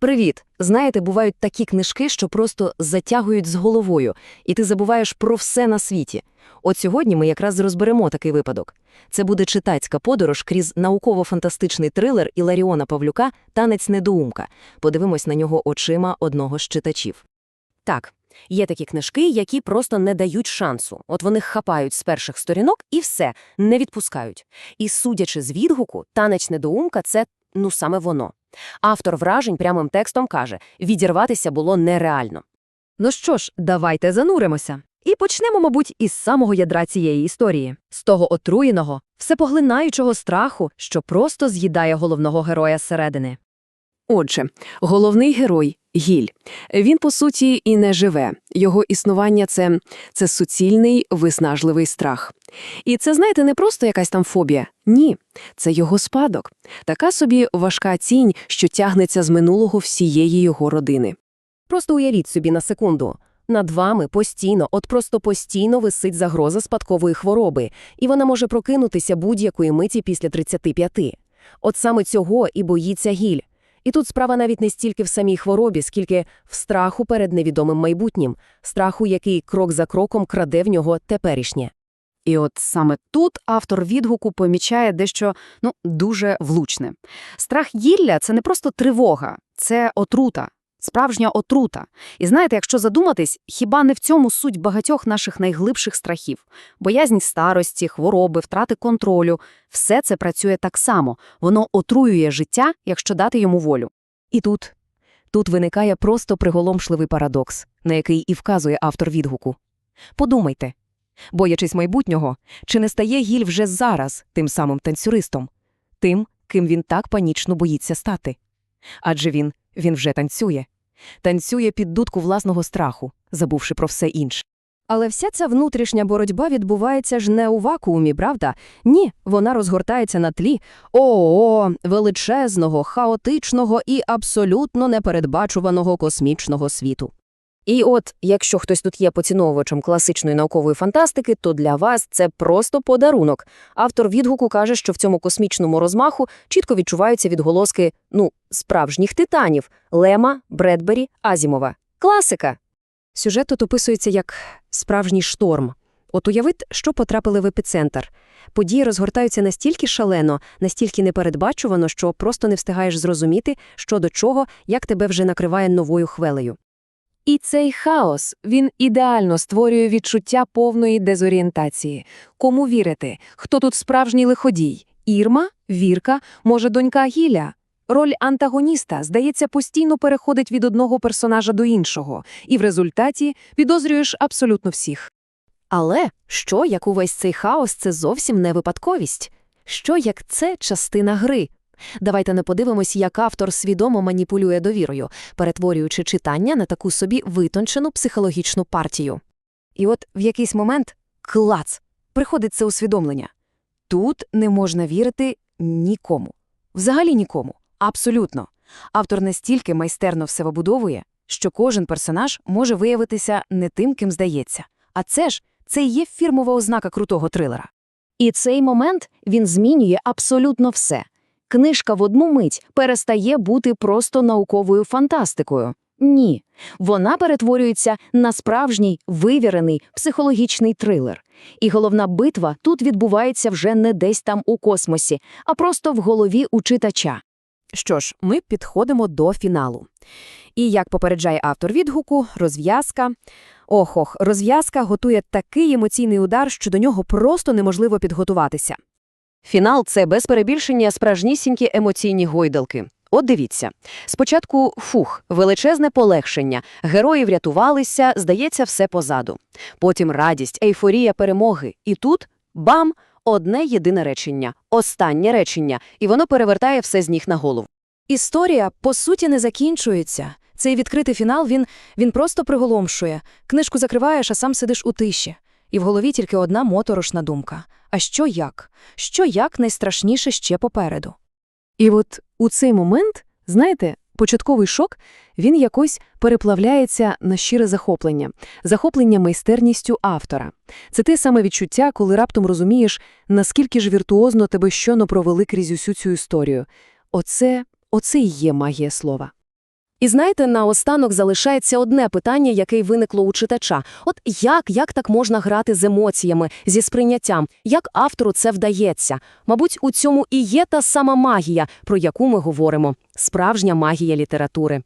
Привіт! Знаєте, бувають такі книжки, що просто затягують з головою, і ти забуваєш про все на світі. От сьогодні ми якраз розберемо такий випадок. Це буде читацька подорож крізь науково-фантастичний трилер Іларіона Павлюка «Танець недоумка». Подивимось на нього очима одного з читачів. Так, є такі книжки, які просто не дають шансу. От вони хапають з перших сторінок і все, не відпускають. І судячи з відгуку, «Танець недоумка» — це, ну, саме воно. Автор вражень прямим текстом каже, відірватися було нереально. Ну що ж, давайте зануримося. І почнемо, мабуть, із самого ядра цієї історії, з того отруєного, всепоглинаючого страху, що просто з'їдає головного героя зсередини. Отже, головний герой – Гіль. Він, по суті, і не живе. Його існування – це, це суцільний, виснажливий страх. І це, знаєте, не просто якась там фобія. Ні, це його спадок. Така собі важка тінь, що тягнеться з минулого всієї його родини. Просто уявіть собі на секунду. Над вами постійно, от просто постійно висить загроза спадкової хвороби, і вона може прокинутися будь-якої миті після 35. От саме цього і боїться гіль. І тут справа навіть не стільки в самій хворобі, скільки в страху перед невідомим майбутнім, страху, який крок за кроком краде в нього теперішнє. І от саме тут автор відгуку помічає дещо ну, дуже влучне. Страх гілля – це не просто тривога, це отрута, справжня отрута. І знаєте, якщо задуматись, хіба не в цьому суть багатьох наших найглибших страхів? Боязнь старості, хвороби, втрати контролю – все це працює так само. Воно отруює життя, якщо дати йому волю. І тут, тут виникає просто приголомшливий парадокс, на який і вказує автор відгуку. Подумайте, боячись майбутнього, чи не стає Гіль вже зараз тим самим танцюристом, тим, ким він так панічно боїться стати? Адже він, він вже танцює. Танцює під дудку власного страху, забувши про все інше. Але вся ця внутрішня боротьба відбувається ж не у вакуумі, правда? Ні, вона розгортається на тлі ООО, величезного, хаотичного і абсолютно непередбачуваного космічного світу. І от, якщо хтось тут є поціновувачем класичної наукової фантастики, то для вас це просто подарунок. Автор відгуку каже, що в цьому космічному розмаху чітко відчуваються відголоски, ну, справжніх титанів – Лема, Бредбері, Азімова. Класика! Сюжет тут описується як справжній шторм. От уявить, що потрапили в епіцентр. Події розгортаються настільки шалено, настільки непередбачувано, що просто не встигаєш зрозуміти, що до чого, як тебе вже накриває новою хвелею. І цей хаос, він ідеально створює відчуття повної дезорієнтації. Кому вірити? Хто тут справжній лиходій? Ірма? Вірка? Може, донька Гіля? Роль антагоніста, здається, постійно переходить від одного персонажа до іншого, і в результаті підозрюєш абсолютно всіх. Але що, як увесь цей хаос, це зовсім не випадковість? Що, як це частина гри? Давайте не подивимось, як автор свідомо маніпулює довірою, перетворюючи читання на таку собі витончену психологічну партію. І от в якийсь момент клац, приходить це усвідомлення. Тут не можна вірити нікому. Взагалі нікому. Абсолютно. Автор настільки майстерно все вибудовує, що кожен персонаж може виявитися не тим, ким здається. А це ж це і є фірмова ознака крутого трилера. І цей момент він змінює абсолютно все. Книжка в одну мить перестає бути просто науковою фантастикою. Ні, вона перетворюється на справжній вивірений психологічний трилер. І головна битва тут відбувається вже не десь там у космосі, а просто в голові у читача. Що ж, ми підходимо до фіналу. І як попереджає автор відгуку, розв'язка. Ох-ох, розв'язка готує такий емоційний удар, що до нього просто неможливо підготуватися. Фінал це без перебільшення справжнісінькі емоційні гойдалки. От дивіться. Спочатку фух, величезне полегшення, герої врятувалися, здається, все позаду. Потім радість, ейфорія перемоги. І тут бам! Одне єдине речення, останнє речення, і воно перевертає все з ніг на голову. Історія, по суті, не закінчується. Цей відкритий фінал, він, він просто приголомшує. Книжку закриваєш, а сам сидиш у тиші. І в голові тільки одна моторошна думка. А що як? Що як найстрашніше ще попереду? І от у цей момент, знаєте, початковий шок, він якось переплавляється на щире захоплення, захоплення майстерністю автора. Це те саме відчуття, коли раптом розумієш, наскільки ж віртуозно тебе щойно провели крізь усю цю історію. Оце, оце і є магія слова. І знаєте, наостанок залишається одне питання, яке виникло у читача. От як, як так можна грати з емоціями, зі сприйняттям? Як автору це вдається? Мабуть, у цьому і є та сама магія, про яку ми говоримо. Справжня магія літератури.